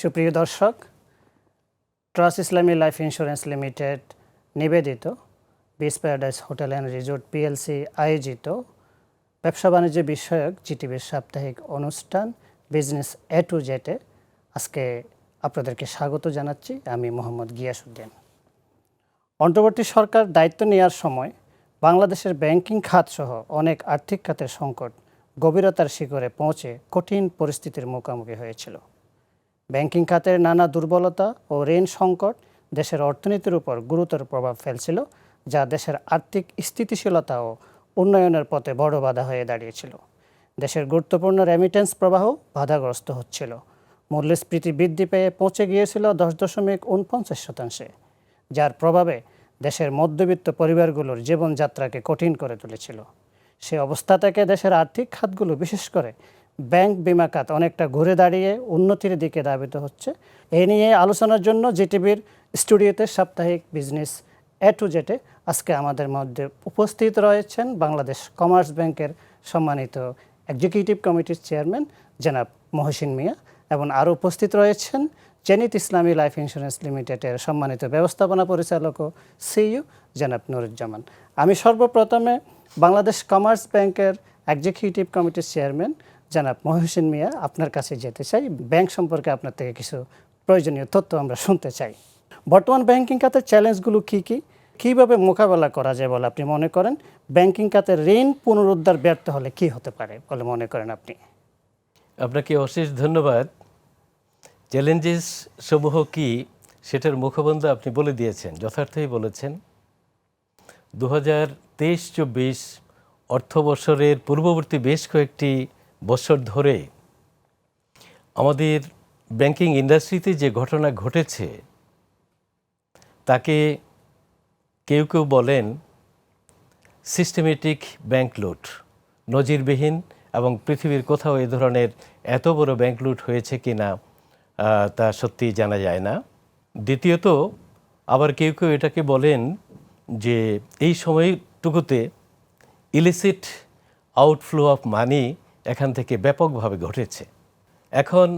সুপ্রিয় দর্শক, ট্রাস্ট ইসলামী life insurance limited নিবেদিত বিস paradise hotel and resort PLC আয়োজিত ব্যবসা বাণিজ্য বিষয়ক জিটিভির সাপ্তাহিক অনুষ্ঠান বিজনেস এ টু জেটে আজকে আপনাদেরকে স্বাগত জানাচ্ছি। আমি মোহাম্মদ গিয়াসুদ্দিন অন্তর্বর্তী সরকার দায়িত্ব নেওয়ার সময় বাংলাদেশের ব্যাংকিং খাত সহ অনেক আর্থিক খাতের সংকট গভীরতার শিখরে পৌঁছে কঠিন পরিস্থিতির মুখোমুখি হয়েছিল। ব্যাংকিং খাতের নানা দুর্বলতা ও ঋণ সংকট দেশের অর্থনীতির উপর গুরুতর প্রভাব ফেলছিল, যা দেশের আর্থিক স্থিতিশীলতা ও উন্নয়নের পথে বড় বাধা হয়ে দাঁড়িয়েছিল। দেশের গুরুত্বপূর্ণ রেমিটেন্স প্রবাহ বাধাগ্রস্ত হচ্ছিল। মূল্যস্ফীতি বৃদ্ধি পেয়ে পৌঁছে গিয়েছিল দশ দশমিক উনপঞ্চাশ শতাংশে, যার প্রভাবে দেশের মধ্যবিত্ত পরিবারগুলোর জীবনযাত্রাকে কঠিন করে তুলেছিল। সে অবস্থা থেকে দেশের আর্থিক খাতগুলো বিশেষ করে ব্যাংক বিমা খাত অনেকটা ঘুরে দাঁড়িয়ে উন্নতির দিকে ধাবিত হচ্ছে। এ নিয়ে আলোচনার জন্য জিটিভির স্টুডিওতে সাপ্তাহিক বিজনেস এ টু জেটে আজকে আমাদের মধ্যে উপস্থিত রয়েছেন বাংলাদেশ কমার্স ব্যাংকের সম্মানিত এক্সিকিউটিভ কমিটির চেয়ারম্যান জনাব মহসিন মিয়া এবং আরও উপস্থিত রয়েছেন জেনিত ইসলামী লাইফ ইন্স্যুরেন্স লিমিটেডের সম্মানিত ব্যবস্থাপনা পরিচালক ও সিইও জনাব নুরুজ্জামান। আমি সর্বপ্রথমে বাংলাদেশ কমার্স ব্যাংকের এক্সিকিউটিভ কমিটির চেয়ারম্যান জনাব। মহসিন মিয়া, আপনার কাছে যেতে চাই। ব্যাংক সম্পর্কে আপনার থেকে কিছু প্রয়োজনীয় তথ্য আমরা শুনতে চাই। বর্তমান ব্যাংকিং খাতের চ্যালেঞ্জগুলো কী কী? কীভাবে মোকাবেলা করা যায় বলে আপনি মনে করেন? ব্যাংকিং খাতের ঋণ পুনরুদ্ধার ব্যর্থ হলে কি হতে পারে বলে মনে করেন আপনি? আপনাকে অশেষ ধন্যবাদ। চ্যালেঞ্জেস সমূহ কি সেটার মুখবন্ধ আপনি বলে দিয়েছেন, যথার্থই বলেছেন। দু হাজার তেইশ চব্বিশ অর্থ বছরের পূর্ববর্তী বেশ কয়েকটি বছর ধরে আমাদের ব্যাংকিং ইন্ডাস্ট্রিতে যে ঘটনা ঘটেছে, তাকে কেউ কেউ বলেন সিস্টেমেটিক ব্যাংক লুট নজিরবিহীন এবং পৃথিবীর কোথাও এ ধরনের এত বড় ব্যাংক লুট হয়েছে কি না তা সত্যি জানা যায় না। দ্বিতীয়ত, আবার কেউ কেউ এটাকে বলেন যে এই সময়টুকুতে ইলিসিট আউটফ্লো অফ মানি এখান থেকে ব্যাপকভাবে ঘটেছে। এখন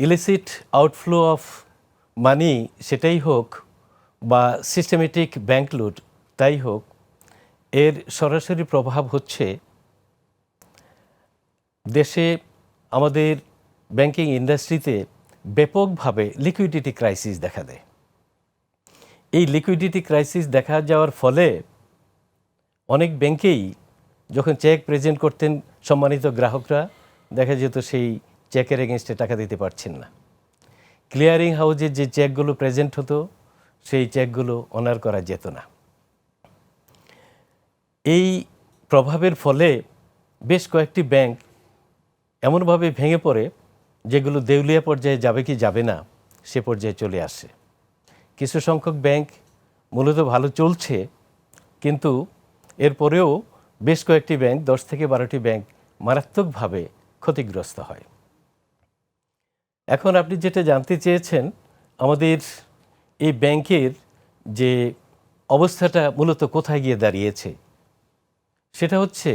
ইলিসিট আউটফ্লো অফ মানি সেটাই হোক বা সিস্টেমেটিক ব্যাংক লুট তাই হোক, এর সরাসরি প্রভাব হচ্ছে দেশে আমাদের ব্যাংকিং ইন্ডাস্ট্রিতে ব্যাপকভাবে লিকুইডিটি ক্রাইসিস দেখা দেয়। এই লিকুইডিটি ক্রাইসিস দেখা যাওয়ার ফলে অনেক ব্যাংকেই যখন চেক প্রেজেন্ট করতেন সম্মানিত গ্রাহকরা, দেখা যেত সেই চেকের এগেনস্টে টাকা দিতে পারছেন না। ক্লিয়ারিং হাউজে যে চেকগুলো প্রেজেন্ট হতো, সেই চেকগুলো অনার করা যেত না। এই প্রভাবের ফলে বেশ কয়েকটি ব্যাংক এমনভাবে ভেঙে পড়ে, যেগুলো দেউলিয়া পর্যায়ে যাবে কি যাবে না, সে পর্যায়ে চলে আসে। কিছু সংখ্যক ব্যাংক মূলত ভালো চলছে, কিন্তু এরপরেও বেশ কয়েকটি ব্যাংক, দশ থেকে বারোটি ব্যাংক মারাত্মকভাবে ক্ষতিগ্রস্ত হয়। এখন আপনি যেটা জানতে চেয়েছেন, আমাদের এই ব্যাংকের যে অবস্থাটা মূলত কোথায় গিয়ে দাঁড়িয়েছে, সেটা হচ্ছে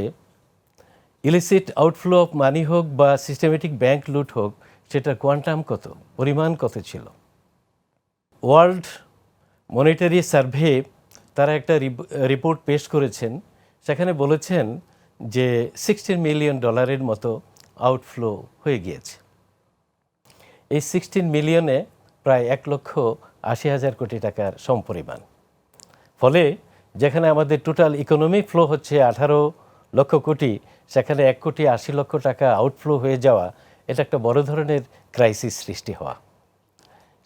ইলিসিট আউটফ্লো অফ মানি হোক বা সিস্টেমেটিক ব্যাংক লুট হোক, সেটার কোয়ান্টাম কত, পরিমাণ কত ছিল? ওয়ার্ল্ড মনিটারি সার্ভে তারা একটা রিপোর্ট পেশ করেছেন সেখানে বলেছেন যে সিক্সটিন মিলিয়ন ডলারের মতো আউটফ্লো হয়ে গিয়েছে। এই সিক্সটিন মিলিয়নে প্রায় এক লক্ষ আশি হাজার কোটি টাকার সমপরিমাণ। ফলে যেখানে আমাদের টোটাল ইকোনমি ফ্লো হচ্ছে আঠারো লক্ষ কোটি, সেখানে এক কোটি আশি লক্ষ টাকা আউটফ্লো হয়ে যাওয়া, এটা একটা বড় ধরনের ক্রাইসিস সৃষ্টি হওয়া।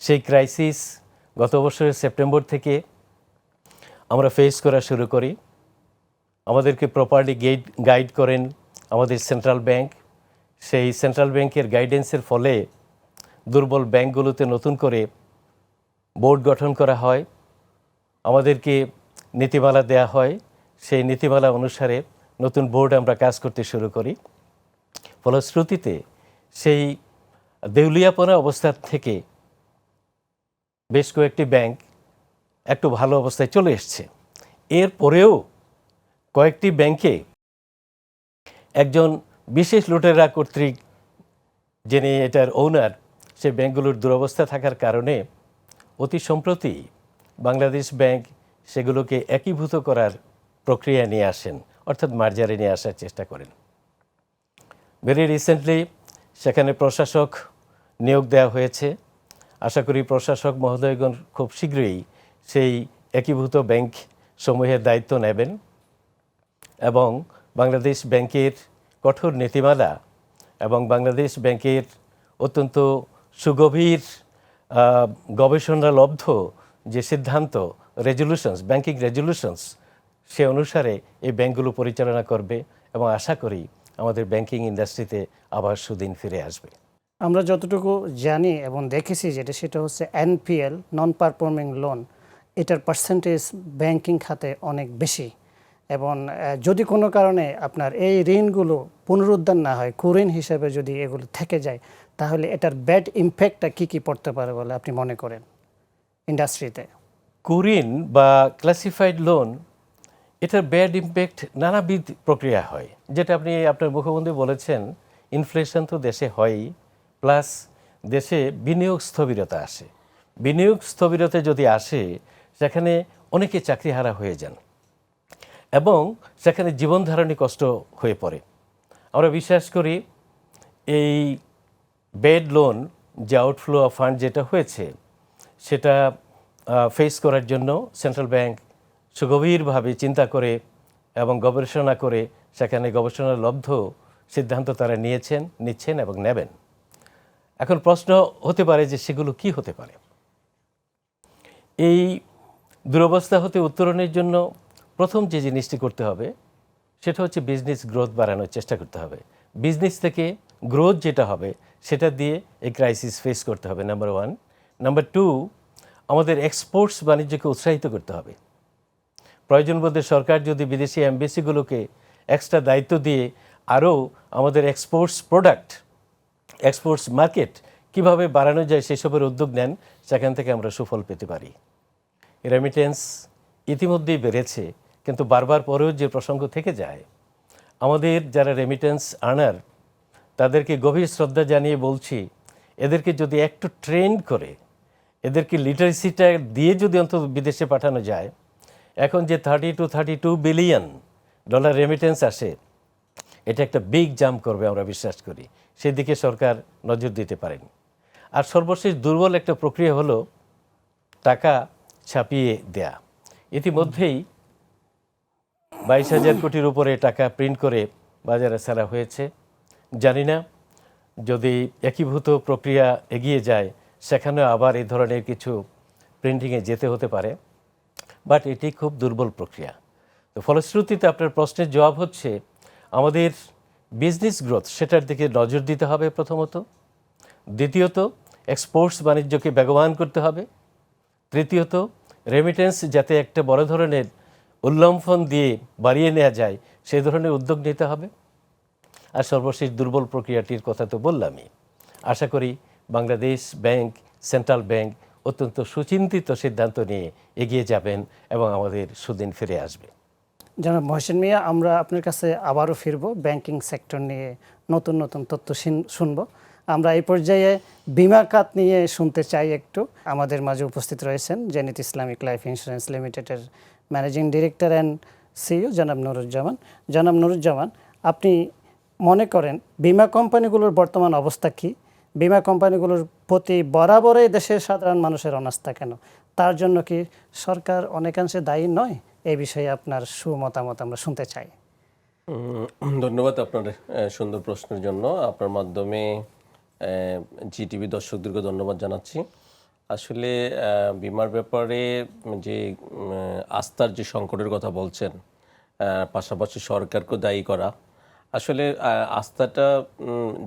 সেই ক্রাইসিস গত বছরের সেপ্টেম্বর থেকে আমরা ফেস করা শুরু করি। আমাদেরকে প্রপারলি গাইড গাইড করেন আমাদের সেন্ট্রাল ব্যাংক সেই সেন্ট্রাল ব্যাংকের গাইডেন্সের ফলে দুর্বল ব্যাংকগুলোতে নতুন করে বোর্ড গঠন করা হয়, আমাদেরকে নীতিমালা দেয়া হয়। সেই নীতিমালা অনুসারে নতুন বোর্ড আমরা কাজ করতে শুরু করি। ফলশ্রুতিতে সেই দেউলিয়াপনা অবস্থার থেকে বেশ কয়েকটি ব্যাংক একটু ভালো অবস্থায় চলে এসছে। এরপরেও কয়েকটি ব্যাংকে একজন বিশেষ লুটেরা কর্তৃক যিনি এটার ওনার সে ব্যাংকগুলোর দুরবস্থা থাকার কারণে অতি সম্প্রতি বাংলাদেশ ব্যাংক সেগুলোকে একীভূত করার প্রক্রিয়া নিয়ে আসেন, অর্থাৎ মার্জারে নিয়ে আসার চেষ্টা করেন। ভেরি রিসেন্টলি সেখানে প্রশাসক নিয়োগ দেওয়া হয়েছে। আশা করি প্রশাসক মহোদয়গণ খুব শীঘ্রই সেই একীভূত ব্যাংক সমূহের দায়িত্ব নেবেন। এবং বাংলাদেশ ব্যাংকের কঠোর নীতিমালা এবং বাংলাদেশ ব্যাংকের অত্যন্ত সুগভীর গবেষণালব্ধ যে সিদ্ধান্ত রেজলিউশনস ব্যাংকিং রেজলিউশনস সে অনুসারে এই ব্যাংকগুলো পরিচালনা করবে এবং আশা করি আমাদের ব্যাংকিং ইন্ডাস্ট্রিতে আবার সুদিন ফিরে আসবে। আমরা যতটুকু জানি এবং দেখেছি যেটা, সেটা হচ্ছে এনপিএল নন পারফর্মিং লোন এটার পার্সেন্টেজ ব্যাংকিং খাতে অনেক বেশি। এবং যদি কোনো কারণে আপনার এই ঋণগুলো পুনরুদ্ধার না হয় কুঋণ হিসেবে যদি এগুলো থেকে যায়, তাহলে এটার ব্যাড ইম্প্যাক্টটা কী কী পড়তে পারে বলে আপনি মনে করেন ইন্ডাস্ট্রিতে? কুরিন বা ক্লাসিফাইড লোন, এটার ব্যাড ইম্প্যাক্ট নানাবিধ প্রক্রিয়া হয়। যেটা আপনি আপনার মুখবন্ধু বলেছেন, ইনফ্লেশন তো দেশে হয়ই, প্লাস দেশে বিনিয়োগ স্থবিরতা আসে। বিনিয়োগ স্থবিরতা যদি আসে, সেখানে অনেকে চাকরিহারা হয়ে যান। এবং সেখানে জীবনধারণী কষ্ট হয়ে পড়ে। আমরা বিশ্বাস করি এই বেড লোন যে আউটফ্লো অফ ফান্ড যেটা হয়েছে, সেটা ফেস করার জন্য সেন্ট্রাল ব্যাংক সুগভীরভাবে চিন্তা করে এবং গবেষণা করে সেখানে গবেষণার লব্ধ সিদ্ধান্ত তারা নিয়েছেন, নিচ্ছেন এবং নেবেন। এখন প্রশ্ন হতে পারে যে সেগুলো কি হতে পারে? এই দুরবস্থা হতে উত্তরণের জন্য প্রথম যে জিনিসটি করতে হবে, সেটা হচ্ছে বিজনেস গ্রোথ বাড়ানোর চেষ্টা করতে হবে। বিজনেস থেকে গ্রোথ যেটা হবে, সেটা দিয়ে এই ক্রাইসিস ফেস করতে হবে নাম্বার ওয়ান নাম্বার টু আমাদের এক্সপোর্টস বাণিজ্যকে উৎসাহিত করতে হবে। প্রয়োজন বোধে সরকার যদি বিদেশি এমবেসিগুলোকে এক্সট্রা দায়িত্ব দিয়ে আরও আমাদের এক্সপোর্টস প্রোডাক্ট এক্সপোর্টস মার্কেট কীভাবে বাড়ানো যায় সেসবের উদ্যোগ নেন, সেখান থেকে আমরা সুফল পেতে পারি। রেমিটেন্স ইতিমধ্যেই বেড়েছে। কিন্তু বারবার পরেও যে প্রসঙ্গ থেকে যায়, আমাদের যারা রেমিটেন্স আনার, তাদেরকে গভীর শ্রদ্ধা জানিয়ে বলছি, এদেরকে যদি একটু ট্রেন করে, এদেরকে লিটারেসিটা দিয়ে যদি অন্তত বিদেশে পাঠানো যায়, এখন যে thirty two thirty two billion dollar remittance আসে, এটা একটা বিগ জাম্প করবে আমরা বিশ্বাস করি। সেদিকে সরকার নজর দিতে পারেন। আর সর্বশেষ দুর্বল একটা প্রক্রিয়া হলো টাকা ছাপিয়ে দেয়া। ইতিমধ্যেই বাইশ হাজার কোটির উপরে টাকা প্রিন্ট করে বাজারে ছাড়া হয়েছে। জানি না, যদি একীভূত প্রক্রিয়া এগিয়ে যায় সেখানেও আবার এই ধরনের কিছু প্রিন্টিংয়ে যেতে হতে পারে। বাট এটি খুব দুর্বল প্রক্রিয়া। তো ফলশ্রুতিতে আপনার প্রশ্নের জবাব হচ্ছে, আমাদের বিজনেস গ্রোথ সেটার দিকে নজর দিতে হবে প্রথমত। দ্বিতীয়ত, এক্সপোর্টস বাণিজ্যকে বেগবান করতে হবে। তৃতীয়ত রেমিটেন্স যাতে একটা বড় ধরনের উল্লম্ফন দিয়ে বাড়িয়ে নেওয়া যায় সেই ধরনের উদ্যোগ নিতে হবে। আর সর্বশেষ দুর্বল প্রক্রিয়াটির কথা তো বললামই। আশা করি বাংলাদেশ ব্যাংক, সেন্ট্রাল ব্যাংক অত্যন্ত সুচিন্তিত সিদ্ধান্ত নিয়ে এগিয়ে যাবেন এবং আমাদের সুদিন ফিরে আসবে। জনাব মহসিন মিয়া, আমরা আপনার কাছে আবারও ফিরবো, ব্যাংকিং সেক্টর নিয়ে নতুন নতুন তথ্য শুনব। আমরা এই পর্যায়ে বিমা খাত নিয়ে শুনতে চাই একটু। আমাদের মাঝে উপস্থিত রয়েছেন জেনিত ইসলামিক লাইফ ইন্স্যুরেন্স লিমিটেডের ম্যানেজিং ডিরেক্টর অ্যান্ড সিইও জনাব নুরুজ্জামান জনাব নুরুজ্জামান আপনি মনে করেন বিমা কোম্পানিগুলোর বর্তমান অবস্থা কি? বিমা কোম্পানিগুলোর প্রতি বরাবরই দেশের সাধারণ মানুষের অনাস্থা কেন? তার জন্য কি সরকার অনেকাংশে দায়ী নয়? এই বিষয়ে আপনার সুমতামত আমরা শুনতে চাই। ধন্যবাদ আপনার সুন্দর প্রশ্নের জন্য। আপনার মাধ্যমে জিটিভি দর্শকদেরকে ধন্যবাদ জানাচ্ছি। আসলে বিমার ব্যাপারে যে আস্থার যে সংকটের কথা বলছেন পাশাপাশি সরকারকে দায়ী করা, আসলে আস্থাটা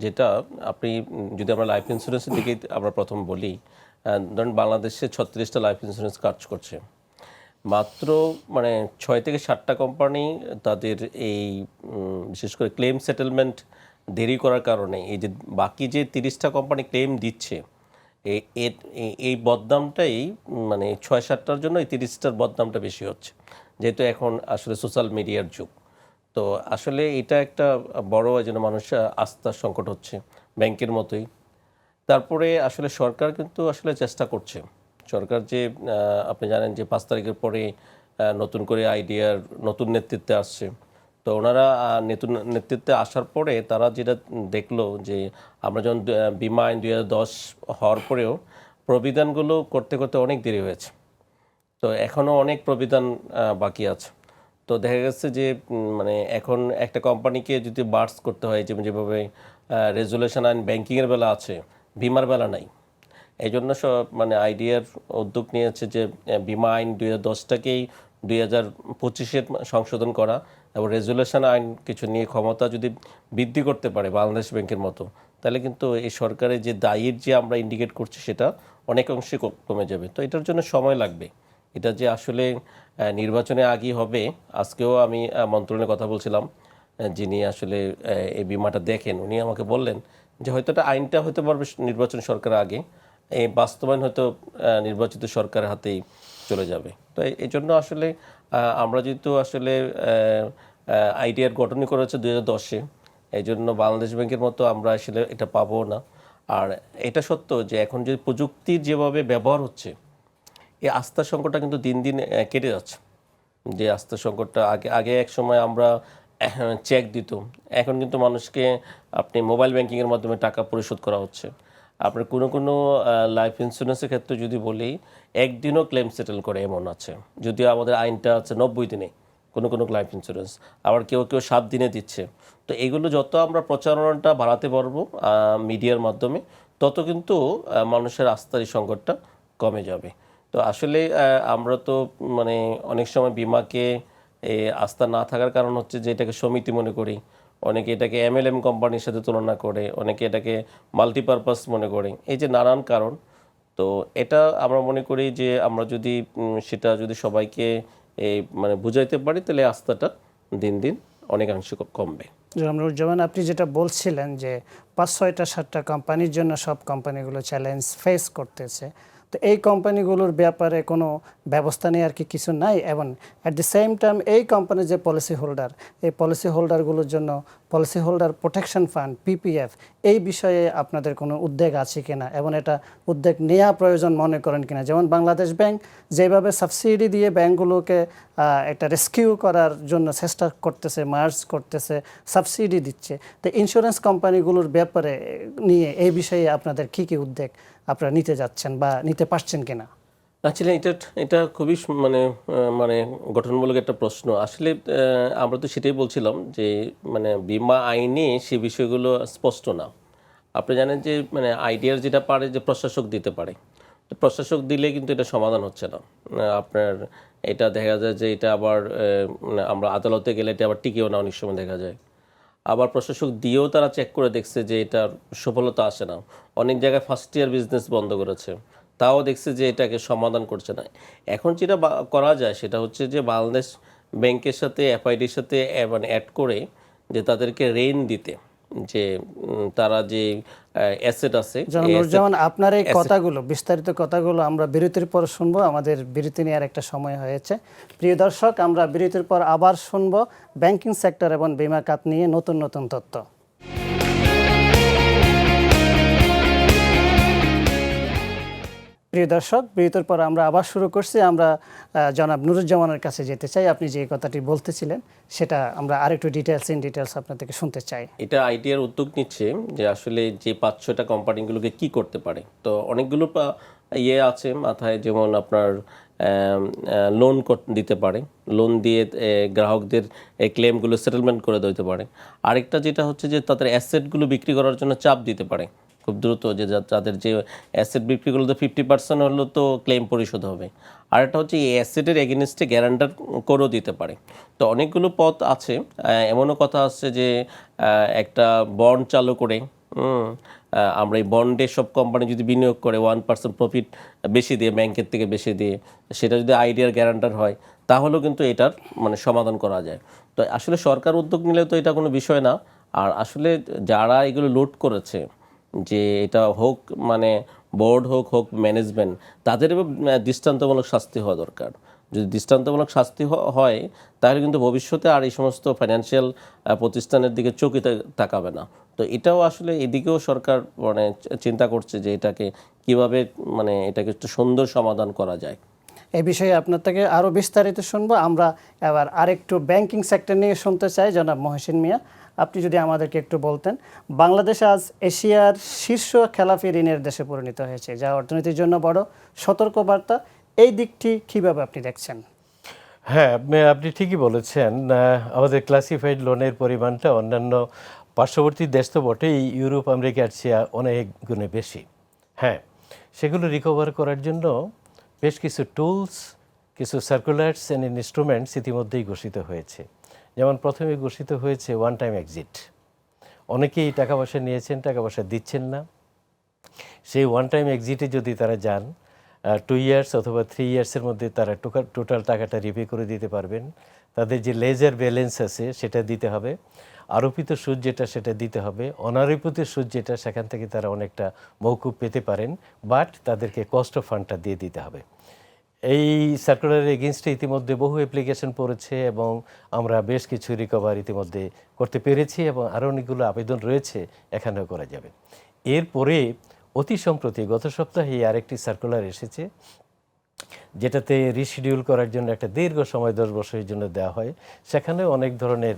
যেটা আপনি যদি আমরা লাইফ ইন্স্যুরেন্সের দিকে আমরা প্রথম বলি ধরুন বাংলাদেশে ছত্রিশটা লাইফ ইন্স্যুরেন্স কাজ করছে। মাত্র মানে ছয় থেকে সাতটা কোম্পানি তাদের এই বিশেষ করে ক্লেম সেটেলমেন্ট দেরি করার কারণে, এই যে বাকি যে তিরিশটা কোম্পানি ক্লেম দিচ্ছে এই বদনামটাই মানে ছয় সাতটার জন্য এই তিরিশটার বদনামটা বেশি হচ্ছে। যেহেতু এখন আসলে সোশ্যাল মিডিয়ার যুগ। তো আসলে এটা একটা বড় যেন মানুষের আস্থার সংকট হচ্ছে ব্যাংকের মতোই। তারপরে আসলে সরকার কিন্তু আসলে চেষ্টা করছে। সরকার যে আপনি জানেন যে পাঁচ তারিখের পরে নতুন করে আইডিয়ার নতুন নেতৃত্বে আসছে। তো ওনারা নেতৃত্বে আসার পরে তারা যেটা দেখল যে আমরা যখন বিমা আইন দুই হাজার দশ হওয়ার পরেও প্রবিধানগুলো করতে করতে অনেক দেরি হয়েছে। তো এখনও অনেক প্রবিধান বাকি আছে। তো দেখা গেছে যে মানে এখন একটা কোম্পানিকে যদি বার্স করতে হয়, যেমন যেভাবে রেজুলেশন আইন ব্যাংকিংয়ের বেলা আছে, বিমার বেলা নাই। এই জন্য সব মানে আইডিয়ার উদ্যোগ নিয়েছে যে বিমা আইন দুই হাজার দশটাকেই দুই হাজার পঁচিশের সংশোধন করা এবং রেজুলেশন আইন কিছু নিয়ে ক্ষমতা যদি বৃদ্ধি করতে পারে বাংলাদেশ ব্যাংকের মতো তাহলে কিন্তু এই সরকারের যে দায়ের যে আমরা ইন্ডিকেট করছি সেটা অনেক অংশে কমে যাবে। তো এটার জন্য সময় লাগবে। এটা যে আসলে নির্বাচনে আগেই হবে আজকেও আমি আহ, মন্ত্রণালয়ে কথা বলছিলাম যিনি আসলে এই বিমাটা দেখেন উনি আমাকে বললেন যে হয়তো এটা আইনটা হতে পারবে নির্বাচন সরকারের আগে এই বাস্তবায়ন হয়তো নির্বাচিত সরকারের হাতেই চলে যাবে। তো এই- জন্য আসলে আমরা যেহেতু আসলে আইডিয়ার গঠনই করেছে দু হাজার দশে এই জন্য বাংলাদেশ ব্যাংকের মতো আমরা আসলে এটা পাবো না। আর এটা সত্য যে এখন যে প্রযুক্তির যেভাবে ব্যবহার হচ্ছে, এই আস্থা সংকটটা কিন্তু দিন দিন কেটে যাচ্ছে। যে আস্থা সংকটটা আগে আগে এক সময় আমরা চেক দিত। এখন কিন্তু মানুষকে আপনি মোবাইল ব্যাংকিংয়ের মাধ্যমে টাকা পরিশোধ করা হচ্ছে। আপনার কোনো কোনো লাইফ ইন্স্যুরেন্সের ক্ষেত্রে যদি বলি, একদিনও ক্লেম সেটেল করে এমন আছে। যদিও আমাদের আইনটা আছে নব্বই দিনে কোনো কোনো লাইফ ইন্স্যুরেন্স আবার কেউ কেউ সাত দিনে দিচ্ছে। তো এগুলো যত আমরা প্রচারণাটা বাড়াতে পারব মিডিয়ার মাধ্যমে, তত কিন্তু মানুষের আস্থার এই সংকটটা কমে যাবে। তো আসলে আমরা তো মানে অনেক সময় বিমাকে আস্থা না থাকার কারণ হচ্ছে যে এটাকে সমিতি মনে করি অনেকে এটাকে এমএলএম কোম্পানির সাথে তুলনা করে, অনেকে এটাকে মাল্টিপারপাস মনে করে। এই যে নানান কারণ, তো এটা আমরা মনে করি যে আমরা যদি সেটা যদি সবাইকে এই মানে বুঝাইতে পারি, তাহলে আস্থাটা দিন দিন অনেকাংশে কমবে। জনাব আপনি যেটা বলছিলেন যে পাঁচ ছয়টা, সাতটা কোম্পানির জন্য সব কোম্পানিগুলো চ্যালেঞ্জ ফেস করতেছে তো এই কোম্পানিগুলোর ব্যাপারে কোনো ব্যবস্থা নেওয়ার কি কিছু নাই? এবং অ্যাট দ্য সেম টাইম এই কোম্পানির যে পলিসি হোল্ডার এই পলিসি হোল্ডারগুলোর জন্য policy holder protection fund PPF এই বিষয়ে আপনাদের কোনো উদ্বেগ আছে কিনা এবং এটা উদ্বেগ নেওয়া প্রয়োজন মনে করেন কিনা যেমন বাংলাদেশ ব্যাংক যেভাবে সাবসিডি দিয়ে ব্যাংকগুলোকে একটা রেস্কিউ করার জন্য চেষ্টা করতেছে মার্জ করতেছে সাবসিডি দিচ্ছে। তো ইন্স্যুরেন্স কোম্পানিগুলোর ব্যাপারে নিয়ে এই বিষয়ে আপনাদের কী কী উদ্বেগ আপনারা নিতে যাচ্ছেন বা নিতে পারছেন কিনা? আসলে এটা এটা খুবই মানে মানে গঠনমূলক একটা প্রশ্ন। আসলে আমরা তো সেটাই বলছিলাম যে মানে বিমা আইনে সে বিষয়গুলো স্পষ্ট না। আপনি জানেন যে মানে আইডিয়ার যেটা পারে যে প্রশাসক দিতে পারে। প্রশাসক দিলে কিন্তু এটা সমাধান হচ্ছে না। আপনার এটা দেখা যায় যে এটা আবার মানে আমরা আদালতে গেলে এটা আবার টিকেও না অনেক সময় দেখা যায়। আবার প্রশাসক দিয়েও তারা চেক করে দেখছে যে এটার সফলতা আসে না। অনেক জায়গায় ফার্স্ট ইয়ার বিজনেস বন্ধ করেছে। তাও দেখছে যে এটাকে সমাধান করছে না। এখন যেটা করা যায় সেটা হচ্ছে যে বাংলাদেশ ব্যাংকের সাথে এফআইডির সাথে মানে অ্যাড করে যে তাদেরকে রেন দিতে। যে তারা যে অ্যাসেট আছে নুরুজ্জামান আপনার এই কথাগুলো বিস্তারিত কথাগুলো আমরা বিরতির পর শুনব। আমাদের বিরতি নেওয়ার একটা সময় হয়েছে। প্রিয় দর্শক আমরা বিরতির পর আবার শুনব ব্যাংকিং সেক্টর এবং বিমা খাত নিয়ে নতুন নতুন তথ্য। প্রিয় দর্শক, বিরতির পর আমরা আবার শুরু করছি। আমরা জনাব নুরুজ্জামানের কাছে যেতে চাই। আপনি যে কথাটি বলতেছিলেন, সেটা আমরা আরেকটু ডিটেলস ইন ডিটেলস আপনার থেকে শুনতে চাই। এটা আইডিয়ার উদ্যোগ নিচ্ছে যে আসলে যে পাঁচ ছয়টা কোম্পানিগুলোকে কি করতে পারে। তো অনেকগুলো ইয়ে আছে মাথায়, যেমন আপনার লোন দিতে পারে। লোন দিয়ে গ্রাহকদের এই ক্লেমগুলো সেটেলমেন্ট করে দিতে পারে। আরেকটা যেটা হচ্ছে যে তাদের অ্যাসেটগুলো বিক্রি করার জন্য চাপ দিতে পারে। খুব দ্রুত যে যাদের যে অ্যাসেট বিক্রি করলে তো ফিফটি পার্সেন্ট হলেও তো ক্লেম পরিশোধ হবে। আরেকটা হচ্ছে এই অ্যাসেটের এগেনস্টে গ্যারান্টার করেও দিতে পারে। তো অনেকগুলো পথ আছে। এমনও কথা আছে যে একটা বন্ড চালু করে আমরা এই বন্ডে সব কোম্পানি যদি বিনিয়োগ করে ওয়ান পার্সেন্ট প্রফিট বেশি দিয়ে ব্যাংকের থেকে বেশি দিয়ে, সেটা যদি আইডিয়ার গ্যারান্টার হয়, তাহলেও কিন্তু এটার মানে সমাধান করা যায়। তো আসলে সরকার উদ্যোগ নিলে তো এটা কোনো বিষয় না। আর আসলে যারা এগুলো লোড করেছে যে এটা হোক মানে বোর্ড হোক হোক ম্যানেজমেন্ট, তাদের দৃষ্টান্তমূলক শাস্তি হওয়া দরকার। যদি দৃষ্টান্তমূলক শাস্তি হয়, তাহলে কিন্তু ভবিষ্যতে আর এই সমস্ত ফাইন্যান্সিয়াল প্রতিষ্ঠানের দিকে চোখে তাকাবে না। তো এটাও আসলে এদিকেও সরকার মানে চিন্তা করছে যে এটাকে কীভাবে মানে এটাকে একটু সুন্দর সমাধান করা যায়। এ বিষয়ে আপনার থেকে আরও বিস্তারিত শুনব। আমরা এবার আরেকটু ব্যাংকিং সেক্টর নিয়ে শুনতে চাই, জনাব মহসিন মিয়া। আপনি যদি আমাদেরকে একটু বলতেন, বাংলাদেশ আজ এশিয়ার শীর্ষ খেলাফি ঋণের দেশে পরিণত হয়েছে, যা অর্থনীতির জন্য বড় সতর্কবার্তা। এই দিকটি কীভাবে আপনি দেখছেন? হ্যাঁ আপনি- ঠিকই বলেছেন আমাদের ক্লাসিফাইড লোনের পরিমাণটা অন্যান্য পার্শ্ববর্তী দেশ তো বটেই, ইউরোপ আমেরিকার চেয়ে অনেক গুণে বেশি। হ্যাঁ সেগুলো রিকভার করার জন্য বেশ কিছু টুলস কিছু সার্কুলার্স অ্যান্ড ইনস্ট্রুমেন্টস ইতিমধ্যেই ঘোষিত হয়েছে। যেমন প্রথমে ঘোষিত হয়েছে ওয়ান টাইম এক্সিট অনেকেই টাকা পয়সা নিয়েছেন, টাকা পয়সা দিচ্ছেন না। সেই ওয়ান টাইম এক্সিটে যদি তারা যান টু ইয়ার্স অথবা থ্রি ইয়ার্সের মধ্যে তারা টোটাল টাকাটা রিপে করে দিতে পারবেন। তাদের যে লেজার ব্যালেন্স আছে, সেটা দিতে হবে। আরোপিত সুদ যেটা, সেটা দিতে হবে। অনারোপিত সুদ যেটা, সেখান থেকে তারা অনেকটা মৌকুব পেতে পারেন বাট তাদেরকে কস্ট অফ ফান্ডটা দিয়ে দিতে হবে। এই সার্কুলারের এগেনস্টে ইতিমধ্যে বহু অ্যাপ্লিকেশন পড়েছে এবং আমরা বেশ কিছু রিকভার ইতিমধ্যে করতে পেরেছি এবং আরও অনেকগুলো আবেদন রয়েছে, এখানেও করা যাবে। এরপরে অতি সম্প্রতি গত সপ্তাহে আরেকটি সার্কুলার এসেছে, যেটাতে রিশিডিউল করার জন্য একটা দীর্ঘ সময়, দশ বছরের জন্য দেওয়া হয়। সেখানেও অনেক ধরনের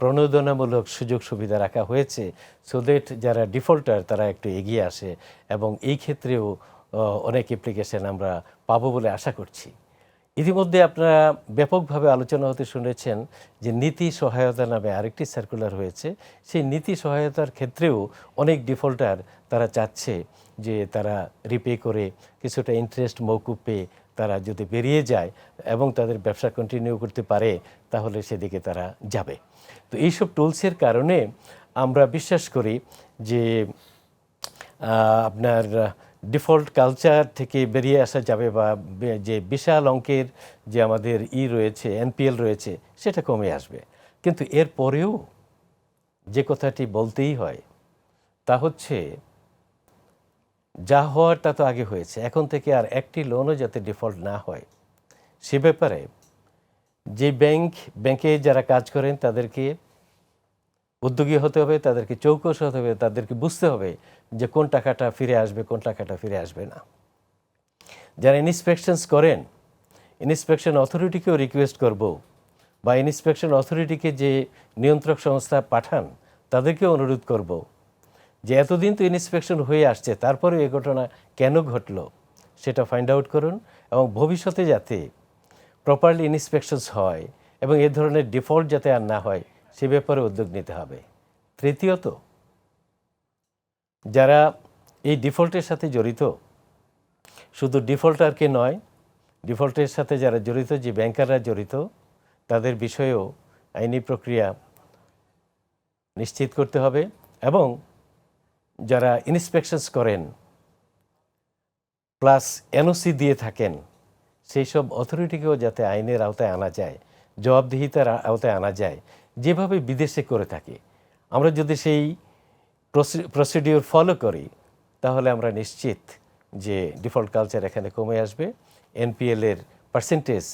প্রণোদনামূলক সুযোগ সুবিধা রাখা হয়েছে। সো দ্যাট যারা ডিফল্টার তারা একটু এগিয়ে আসে এবং এই ক্ষেত্রেও অনেক অ্যাপ্লিকেশন আমরা পাবো বলে আশা করছি। ইতিমধ্যে আপনারা ব্যাপকভাবে আলোচনা হতে শুনেছেন যে নীতি সহায়তা নামে আরেকটি সার্কুলার হয়েছে। সেই নীতি সহায়তার ক্ষেত্রেও অনেক ডিফল্টার তারা চাচ্ছে যে তারা রিপে করে, কিছুটা ইন্টারেস্ট মৌকুব পেয়ে তারা যদি বেরিয়ে যায় এবং তাদের ব্যবসা কন্টিনিউ করতে পারে, তাহলে সেদিকে তারা যাবে। তো এইসব টুলসের কারণে আমরা বিশ্বাস করি যে আপনার ডিফল্ট কালচার থেকে বেরিয়ে আসা যাবে বা যে বিশাল অঙ্কের যে আমাদের ই রয়েছে, এনপিএল রয়েছে, সেটা কমে আসবে। কিন্তু এর পরেও যে কথাটি বলতেই হয়, তা হচ্ছে যা হওয়ার তা তো আগে হয়েছে। এখন থেকে আর একটি লোনও যাতে ডিফল্ট না হয়, সে ব্যাপারে যে ব্যাংক, ব্যাংকে যারা কাজ করেন তাদেরকে উদ্যোগী হতে হবে, তাদেরকে চৌকস হতে হবে, তাদেরকে বুঝতে হবে যে কোন টাকাটা ফিরে আসবে, কোন টাকাটা ফিরে আসবে না। যারা ইন্সপেকশনস করেন ইন্সপেকশন অথরিটিকেও রিকোয়েস্ট করব বা ইন্সপেকশন অথরিটিকে যে নিয়ন্ত্রক সংস্থা পাঠান, তাদেরকেও অনুরোধ করব যে এতদিন তো ইন্সপেকশন হয়ে আসছে, তারপরে এ ঘটনা কেন ঘটলো সেটা ফাইন্ড আউট করুন এবং ভবিষ্যতে যাতে প্রপারলি ইন্সপেকশনস হয় এবং এ ধরনের ডিফল্ট যাতে আর না হয়, সে ব্যাপারে উদ্যোগ নিতে হবে। তৃতীয়ত যারা এই ডিফল্টের সাথে জড়িত, শুধু ডিফল্টারকে নয়, ডিফল্টের সাথে যারা জড়িত, যে ব্যাংকাররা জড়িত, তাদের বিষয়েও আইনি প্রক্রিয়া নিশ্চিত করতে হবে এবং যারা ইন্সপেকশনস করেন, প্লাস এনওসি দিয়ে থাকেন, সেই সব অথরিটিকেও যাতে আইনের আওতায় আনা যায়, জবাবদিহিতার আওতায় আনা যায়, যেভাবে বিদেশে করে থাকে। আমরা যদি সেই প্রসিডিওর ফলো করি তাহলে আমরা নিশ্চিত যে ডিফল্ট কালচার এখানে কমে আসবে। এনপিএলের পার্সেন্টেজ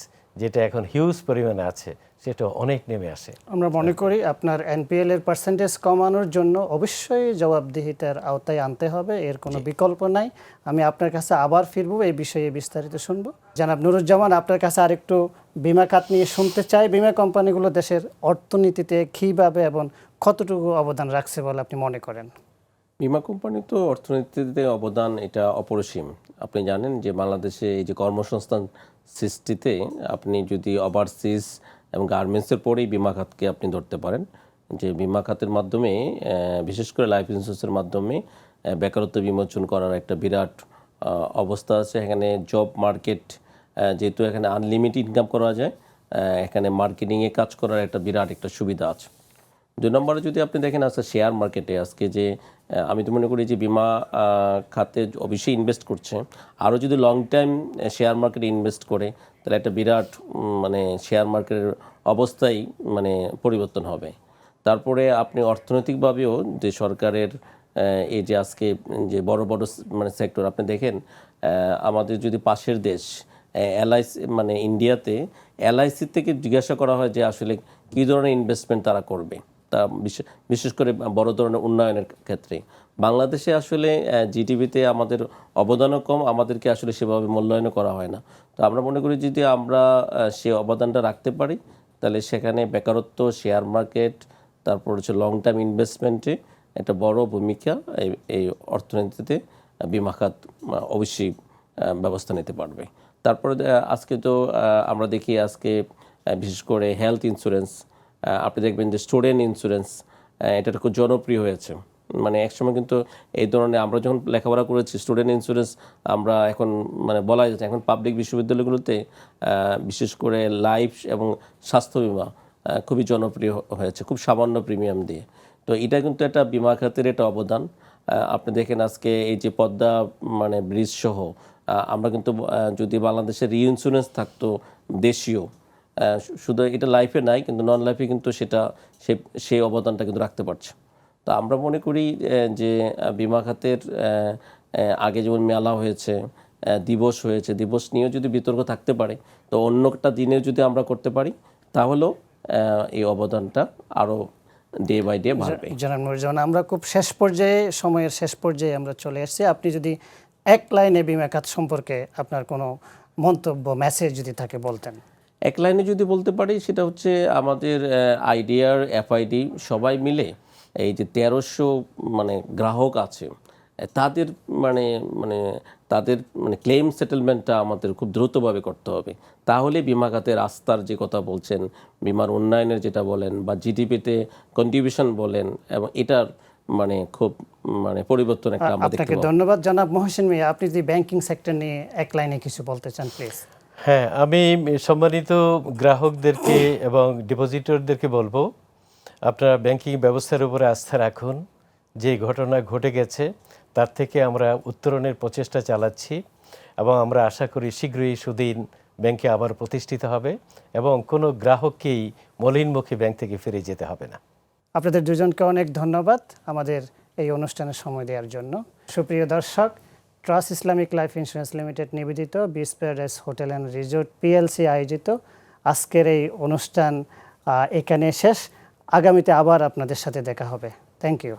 যেটা এখন হিউজ পরিমাণে আছে সেটা অনেক নেমে আসে। আমরা মনে করি আপনার এনপিএল এর পার্সেন্টেজ কমানোর জন্য অবশ্যই জবাবদিহিতার আওতায় আনতে হবে এর কোনো বিকল্প নাই। আমি আপনার কাছে আবার ফিরবো এই বিষয়ে বিস্তারিত শুনব। জানাব নুরুজ্জামান আপনার কাছে আরেকটু বিমা খাত নিয়ে শুনতে চাই। বিমা কোম্পানিগুলো দেশের অর্থনীতিতে কীভাবে এবং কতটুকু অবদান রাখছে বলে আপনি মনে করেন? বিমা কোম্পানি তো অর্থনীতিতে অবদান এটা অপরিসীম। আপনি জানেন যে বাংলাদেশে এই যে কর্মসংস্থান সৃষ্টিতে আপনি যদি ওভারসিজ এবং গার্মেন্টসের পরেই বিমা খাতকে আপনি ধরতে পারেন, যে বিমা খাতের মাধ্যমে বিশেষ করে লাইফ ইন্স্যুরেন্সের মাধ্যমে বেকারত্ব বিমোচন করার একটা বিরাট অবস্থা আছে। এখানে জব মার্কেট যেহেতু এখানে আনলিমিটেড ইনকাম করা যায় এখানে মার্কেটিংয়ে কাজ করার একটা বিরাট একটা সুবিধা আছে। দুই নম্বরে যদি আপনি দেখেন আজকে শেয়ার মার্কেটে আজকে যে আমি তো মনে করি যে, বিমা খাতে অবশ্যই ইনভেস্ট করছে। আরও যদি লং টাইম শেয়ার মার্কেটে ইনভেস্ট করে, তাহলে একটা বিরাট মানে শেয়ার মার্কেটের অবস্থাই মানে পরিবর্তন হবে। তারপরে আপনি অর্থনৈতিকভাবেও যে সরকারের এই যে আজকে যে বড় বড় মানে সেক্টর আপনি দেখেন আমাদের যদি পাশের দেশ এলআইসি মানে ইন্ডিয়াতে এলআইসি থেকে জিজ্ঞাসা করা হয় যে আসলে কী ধরনের ইনভেস্টমেন্ট তারা করবে। তা বিশে- বিশেষ করে বড় ধরনের উন্নয়নের ক্ষেত্রে। বাংলাদেশে আসলে জিটিভিতে আমাদের অবদানও কম, আমাদেরকে আসলে সেভাবে মূল্যায়নও করা হয় না। তো আমরা মনে করি যদি আমরা সে অবদানটা রাখতে পারি, তাহলে সেখানে বেকারত্ব শেয়ার মার্কেট তারপর হচ্ছে লং টার্ম ইনভেস্টমেন্টে একটা বড় ভূমিকা এই এই অর্থনীতিতে বিমা খাত অবশ্যই ব্যবস্থা নিতে পারবে। তারপরে আজকে তো আমরা দেখি আজকে বিশেষ করে হেলথ ইন্স্যুরেন্স আপনি দেখবেন যে স্টুডেন্ট ইন্স্যুরেন্স এটা খুব জনপ্রিয় হয়েছে। মানে একসময় কিন্তু এই ধরনের আমরা যখন লেখাপড়া করেছি স্টুডেন্ট ইন্স্যুরেন্স আমরা এখন মানে বলা যাচ্ছে এখন পাবলিক বিশ্ববিদ্যালয়গুলোতে বিশেষ করে লাইফ এবং স্বাস্থ্য বিমা খুবই জনপ্রিয় হয়েছে, খুব সামান্য প্রিমিয়াম দিয়ে। তো এটা কিন্তু একটা বিমা খাতের একটা অবদান। আপনি দেখেন আজকে এই যে পদ্মা মানে ব্রিজ সহ আমরা কিন্তু যদি বাংলাদেশের রিইন্স্যুরেন্স থাকতো দেশীয় শুধু এটা লাইফে নাই কিন্তু নন লাইফে কিন্তু সেটা সে সেই অবদানটা কিন্তু রাখতে পারছে। তো আমরা মনে করি যে বিমা খাতের আগে যেমন মেলা হয়েছে দিবস হয়েছে দিবস নিয়েও যদি বিতর্ক থাকতে পারে তো অন্য একটা দিনে যদি আমরা করতে পারি তাহলেও এই অবদানটা আরও ডে বাই ডে বাড়বে। জনাব আমরা খুব শেষ পর্যায়ে সময়ের শেষ পর্যায়ে আমরা চলে এসেছি। আপনি যদি এক লাইনে বিমা খাত সম্পর্কে আপনার কোনো মন্তব্য মেসেজ যদি থাকে বলতেন। এক লাইনে যদি বলতে পারি সেটা হচ্ছে আমাদের আইডিয়ার এফআইডি সবাই মিলে এই যে তেরোশো মানে গ্রাহক আছে তাদের মানে মানে তাদের মানে ক্লেম সেটেলমেন্টটা আমাদের খুব দ্রুতভাবে করতে হবে। তাহলে বিমা খাতের আস্থার যে কথা বলছেন বিমার উন্নয়নের যেটা বলেন বা জিডিপিতে কন্ট্রিবিউশন বলেন এবং এটার মানে খুব মানে পরিবর্তন একটা আপনাকে ধন্যবাদ। জনাব মহসিন মিয়া আপনি যদি ব্যাংকিং সেক্টর নিয়ে এক লাইনে কিছু বলতে চান প্লিজ হ্যাঁ আমি সম্মানিত গ্রাহকদেরকে এবং ডিপোজিটরদেরকে বলব, আপনারা ব্যাংকিং ব্যবস্থার উপরে আস্থা রাখুন। যে ঘটনা ঘটে গেছে, তার থেকে আমরা উত্তরণের প্রচেষ্টা চালাচ্ছি এবং আমরা আশা করি শীঘ্রই সুদিন ব্যাংকে আবার প্রতিষ্ঠিত হবে এবং কোনো গ্রাহককেই মলিন মুখে ব্যাংক থেকে ফিরে যেতে হবে না। আপনাদের দুজনকে অনেক ধন্যবাদ আমাদের এই অনুষ্ঠানে সময় দেওয়ার জন্য। সুপ্রিয় দর্শক trust Islamic life insurance limited নিবেদিত বিস paradise hotel and resort PLC আয়োজিত। আজকের এই অনুষ্ঠান এখানে শেষ। আগামীতে আবার আপনাদের সাথে দেখা হবে। Thank you